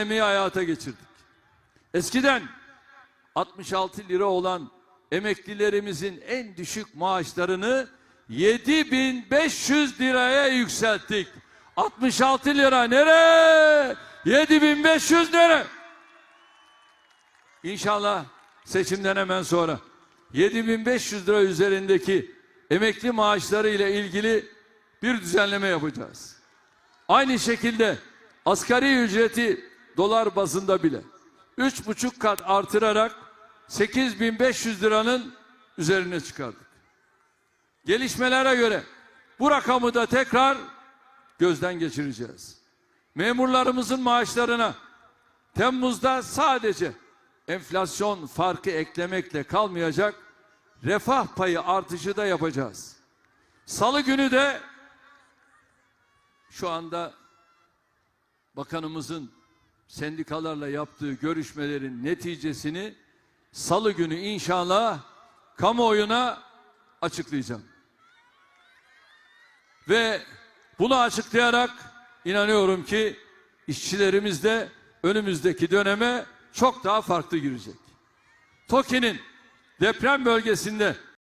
emeği hayata geçirdik. Eskiden 66 lira olan emeklilerimizin en düşük maaşlarını 7500 liraya yükselttik. 66 lira nere? 7500 lira. İnşallah seçimden hemen sonra 7500 lira üzerindeki emekli maaşları ile ilgili bir düzenleme yapacağız. Aynı şekilde asgari ücreti dolar bazında bile üç buçuk kat artırarak 8500 liranın üzerine çıkardık. Gelişmelere göre bu rakamı da tekrar gözden geçireceğiz. Memurlarımızın maaşlarına Temmuz'da sadece enflasyon farkı eklemekle kalmayacak refah payı artışı da yapacağız. Salı günü de şu anda bakanımızın sendikalarla yaptığı görüşmelerin neticesini salı günü inşallah kamuoyuna açıklayacağım. Ve bunu açıklayarak inanıyorum ki işçilerimiz de önümüzdeki döneme çok daha farklı girecek. TOKİ'nin deprem bölgesinde